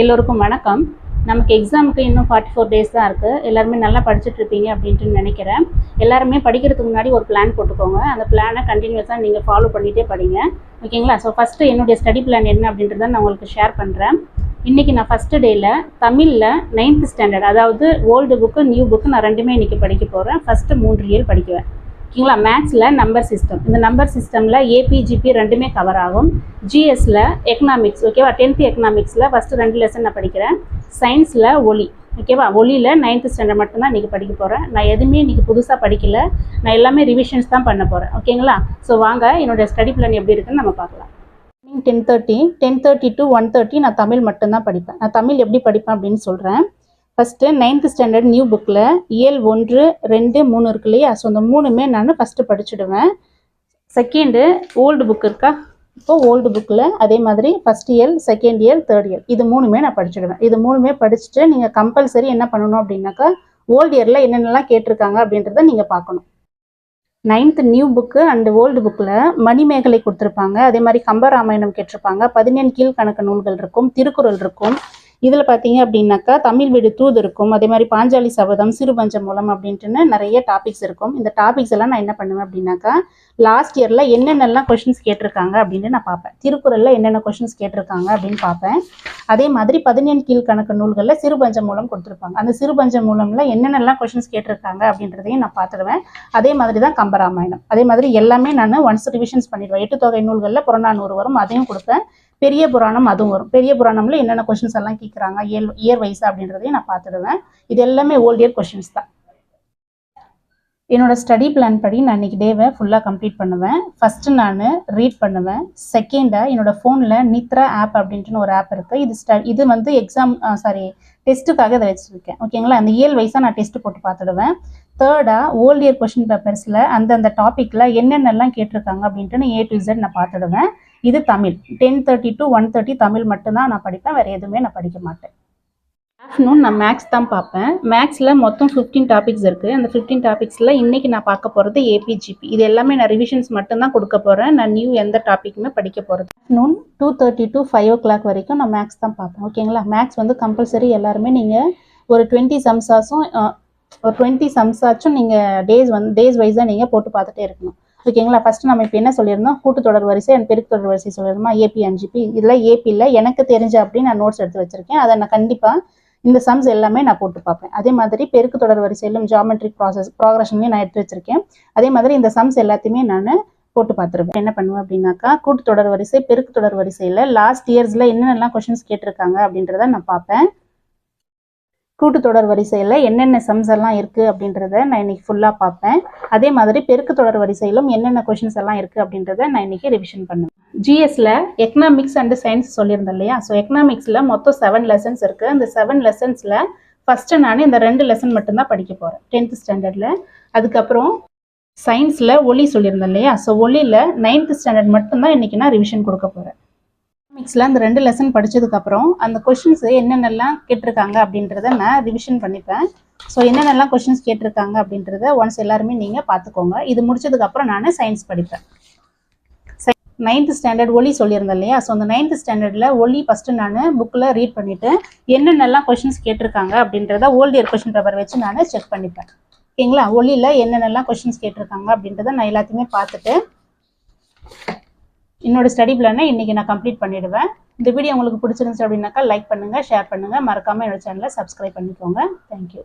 எல்லோருக்கும் வணக்கம். நமக்கு எக்ஸாமுக்கு இன்னும் ஃபார்ட்டி ஃபோர் டேஸ் தான் இருக்குது எல்லாருமே நல்லா படிச்சுட்டு இருப்பீங்க அப்படின்ட்டு நினைக்கிறேன். எல்லாருமே படிக்கிறதுக்கு முன்னாடி ஒரு பிளான் போட்டுக்கோங்க. அந்த பிளானை கண்டினியூஸாக நீங்கள் ஃபாலோ பண்ணிகிட்டே படிங்க. ஓகேங்களா ஸோ ஃபஸ்ட்டு என்னுடைய ஸ்டடி பிளான் என்ன அப்படின்றத நான் உங்களுக்கு ஷேர் பண்ணுறேன் இன்றைக்கி நான் ஃபஸ்ட்டு டேயில் தமிழில் நைன்த் ஸ்டாண்டர்ட் அதாவது ஓல்டு புக்கு நியூ புக்கு நான் ரெண்டுமே இன்றைக்கி படிக்க போகிறேன் ஃபஸ்ட்டு மூன்று இயல் படிக்குவேன். ஓகேங்களா? மேக்ஸில் நம்பர் சிஸ்டம் இந்த நம்பர் சிஸ்டமில் ஏபிஜிபி ரெண்டுமே கவர் ஆகும். ஜிஎஸில் எக்கனாமிக்ஸ் ஓகேவா டென்த்து எக்கனாமிக்ஸில் ஃபஸ்ட்டு ரெண்டு லெசன் நான் படிக்கிறேன். சயின்ஸில் ஒலி ஓகேவா ஒலியில் நைன்த்து ஸ்டாண்டர்ட் மட்டும்தான் இன்றைக்கி படிக்க போகிறேன் நான் எதுவுமே இன்றைக்கி புதுசாக படிக்கல. நான் எல்லாமே ரிவிஷன்ஸ் தான் பண்ண போகிறேன் ஓகேங்களா? ஸோ வாங்க என்னோடய ஸ்டடி பிளான் எப்படி இருக்குன்னு நம்ம பார்க்கலாம். Ten thirty ten thirty to one thirty நான் தமிழ் மட்டும்தான் படிப்பேன். நான் தமிழ் எப்படி படிப்பேன் அப்படின்னு சொல்கிறேன் ஃபஸ்ட்டு நைன்த் ஸ்டாண்டர்ட் நியூ புக்கில் இயல் ஒன்று ரெண்டு மூணு இருக்கு இல்லையா? ஸோ அந்த மூணுமே நான் ஃபஸ்ட்டு படிச்சுடுவேன். செகண்டு ஓல்டு புக் இருக்கா? இப்போது ஓல்டு புக்கில் அதே மாதிரி first year second year third year இது மூணுமே நான் படிச்சுடுவேன். இது மூணுமே படிச்சுட்டு நீங்கள் கம்பல்சரி என்ன பண்ணணும் அப்படின்னாக்கா ஓல்டு இயரில் என்னென்னலாம் கேட்டிருக்காங்க அப்படின்றத நீங்கள் பார்க்கணும். Ninth new book and old புக்கில் மணிமேகலை கொடுத்துருப்பாங்க. அதே மாதிரி கம்பராமாயணம் கேட்டிருப்பாங்க. பதினேழு கீழ்கணக்கு நூல்கள் இருக்கும் திருக்குறள் இருக்கும். இதில் பார்த்தீங்க அப்படின்னாக்கா தமிழ் வீடு தூது இருக்கும். அதே மாதிரி பாஞ்சாலி சபதம் சிறுபஞ்ச மூலம் அப்படின்ட்டுன்னு நிறைய டாபிக்ஸ் இருக்கும். இந்த டாபிக்ஸ் எல்லாம் நான் என்ன பண்ணுவேன் அப்படின்னாக்கா லாஸ்ட் இயரில் என்னென்னலாம் கொஷின்ஸ் கேட்டிருக்காங்க அப்படின்னு நான் பார்ப்பேன். திருக்குறளில் என்னென்ன கொஷின்ஸ் கேட்டிருக்காங்க அப்படின்னு பார்ப்பேன். அதே மாதிரி பதினேழு கீழ்கணக்கு நூல்களில் சிறுபஞ்ச மூலம் கொடுத்துருப்பாங்க. அந்த சிறுபஞ்ச மூலமில் என்னென்னலாம் கொஷின்ஸ் கேட்டிருக்காங்க அப்படின்றதையும் நான் பார்த்துடுவேன். அதே மாதிரி தான் கம்பராமாயணம். அதே மாதிரி எல்லாமே நான் ஒன்ஸ் ரிவிஷன்ஸ் பண்ணிடுவேன். எட்டு தொகை நூல்களில் புறநானூறு வரும். அதையும் கொடுப்பேன். பெரிய புராணம் அதுவும் வரும். பெரிய புராணம்ல என்னென்ன கொஷின்ஸ் எல்லாம் கேட்குறாங்க இயர் இயர் வைஸ் அப்படின்றதையும் நான் பார்த்துடுவேன். இது எல்லாமே ஓல்ட் இயர் கொஷின்ஸ் தான். என்னோட ஸ்டடி பிளான் படி நான் இன்னைக்கு டேவை ஃபுல்லாக கம்ப்ளீட் பண்ணுவேன். ஃபஸ்ட்டு நான் ரீட் பண்ணுவேன். செகண்டாக என்னோட ஃபோனில் நித்ரா ஆப் அப்படின்ட்டு ஒரு ஆப் இருக்குது இது ஸ்ட இது வந்து எக்ஸாம் சாரி டெஸ்ட்டுக்காக இதை வச்சுருக்கேன். ஓகேங்களா அந்த இயல் வைஸாக நான் டெஸ்ட்டு போட்டு பார்த்துடுவேன். தேர்டாக ஓல்ட் இயர் கொஷின் பேப்பர்ஸில் அந்தந்த டாப்பிக்கில் என்னென்னலாம் கேட்டிருக்காங்க அப்படின்ட்டு ஏ டு இசட் நான் பார்த்துடுவேன். இது Tamil. Ten thirty to one thirty Tamil மட்டும்தான் நான் படிப்பேன். வேறு எதுவுமே நான் படிக்க மாட்டேன். ஆஃப்டர்நூன் நான் மேக்ஸ் தான் பார்ப்பேன். மேக்ஸில் மொத்தம் ஃபிஃப்டீன் டாபிக்ஸ் இருக்குது அந்த ஃபிஃப்டீன் டாபிக்ஸில் இன்றைக்கி நான் பார்க்க போகிறது ஏபிஜிபி இது எல்லாமே நான் ரிவிஷன்ஸ் மட்டும்தான் கொடுக்க போகிறேன் நான் நியூ எந்த டாப்பிக்குமே படிக்க போகிறது afternoon two thirty to five o'clock வரைக்கும் நான் மேக்ஸ் தான் பார்ப்பேன். ஓகேங்களா மேக்ஸ் வந்து கம்பல்சரி எல்லாருமே நீங்கள் ஒரு டுவெண்ட்டி சம்ஸாஸும் ஒரு டுவெண்ட்டி சம்ஸாச்சும் நீங்கள் டேஸ் வந்து டேஸ் வைஸாக நீங்கள் போட்டு பார்த்துட்டே இருக்கணும். ஓகேங்களா? ஃபர்ஸ்ட் நம்ம இப்போ என்ன சொல்லியிருந்தோம்? கூட்டுத்தொடர் வரிசை அண்ட் பெருக்கு தொடர் வரிசை சொல்லியிருந்தோமா? ஏபி இதெல்லாம் இதில் ஏபியில் எனக்கு தெரிஞ்ச அப்படின்னு நான் நோட்ஸ் எடுத்து வச்சிருக்கேன். அதை நான் கண்டிப்பாக இந்த சம்ஸ் எல்லாமே நான் போட்டு பார்ப்பேன். அதே மாதிரி பெருக்கு தொடர் வரிசையிலும் ஜாமெட்ரிக் ப்ராசஸ் ப்ராக்ரஷன்லையும் நான் எடுத்து வச்சிருக்கேன். அதே மாதிரி இந்த சம்ஸ் எல்லாத்தையுமே நான் போட்டு பார்த்துருவேன். என்ன பண்ணுவேன் அப்படின்னாக்கா கூட்டு தொடர் வரிசை பெருக்கு தொடர் வரிசையில் லாஸ்ட் இயர்ஸில் என்னென்னலாம் கொஷின்ஸ் கேட்டிருக்காங்க அப்படின்றத நான் பார்ப்பேன். கூட்டு தொடர் வரிசையில் என்னென்ன சம்ஸ் எல்லாம் இருக்குது அப்படின்றத நான் இன்னைக்கு ஃபுல்லாக பார்ப்பேன். அதே மாதிரி பெருக்கு தொடர் வரிசையிலும் என்னென்ன கொஷின்ஸ் எல்லாம் இருக்குது அப்படின்றத நான் இன்னைக்கு ரிவிஷன் பண்ணுவேன். ஜிஎஸ்ல எக்கனாமிக்ஸ் அண்டு சயின்ஸ் சொல்லியிருந்தேன் இல்லையா? ஸோ எக்கனாமிக்ஸில் மொத்தம் செவன் லெசன்ஸ் இருக்குது அந்த செவன் லெசன்ஸில் ஃபஸ்ட்டு நான் இந்த ரெண்டு லெசன் மட்டும்தான் படிக்க போகிறேன் டென்த் ஸ்டாண்டர்டில் அதுக்கப்புறம் சயின்ஸில் ஒலி சொல்லியிருந்தேன் இல்லையா? ஸோ ஒலியில் நைன்த் ஸ்டாண்டர்ட் மட்டும்தான் இன்றைக்கி நான் ரிவிஷன் கொடுக்க போகிறேன் எக்கனாமிக்ஸில் அந்த ரெண்டு லெசன் படித்ததுக்கப்புறம் அந்த கொஷின்ஸு என்னென்னலாம் கேட்டிருக்காங்க அப்படின்றத நான் ரிவிஷன் பண்ணிப்பேன். ஸோ என்னென்னலாம் கொஷின்ஸ் கேட்டிருக்காங்க அப்படின்றத ஒன்ஸ் எல்லாருமே நீங்கள் பார்த்துக்கோங்க. இது முடிச்சதுக்கப்புறம் நான் சயின்ஸ் படிப்பேன். நைன்த் ஸ்டாண்டர்ட் ஒலி சொல்லியிருந்தேன் இல்லையா? ஸோ அந்த நைன்த் ஸ்டாண்டர்டில் ஒலி ஃபஸ்ட்டு நான் புக்கில் ரீட் பண்ணிவிட்டு என்னென்னலாம் கொஷின்ஸ் கேட்டிருக்காங்க அப்படின்றத ஓல்டு இயர் கொஷின் பேப்பர் வச்சு நான் செக் பண்ணிப்பேன். ஓகேங்களா? ஒலியில் என்னென்னலாம் கொஷின்ஸ் கேட்டிருக்காங்க அப்படின்றத நான் எல்லாத்தையுமே பார்த்துட்டு என்னோட ஸ்டடி பிளானை இன்றைக்கி நான் கம்ப்ளீட் பண்ணிவிடுவேன் இந்த வீடியோ உங்களுக்கு பிடிச்சிருந்துச்சு அப்படின்னாக்கா லைக் பண்ணுங்கள் ஷேர் பண்ணுங்கள் மறக்காமல் என்னோட சேனலை சப்ஸ்கிரைப் பண்ணிக்கோங்க. தேங்க்யூ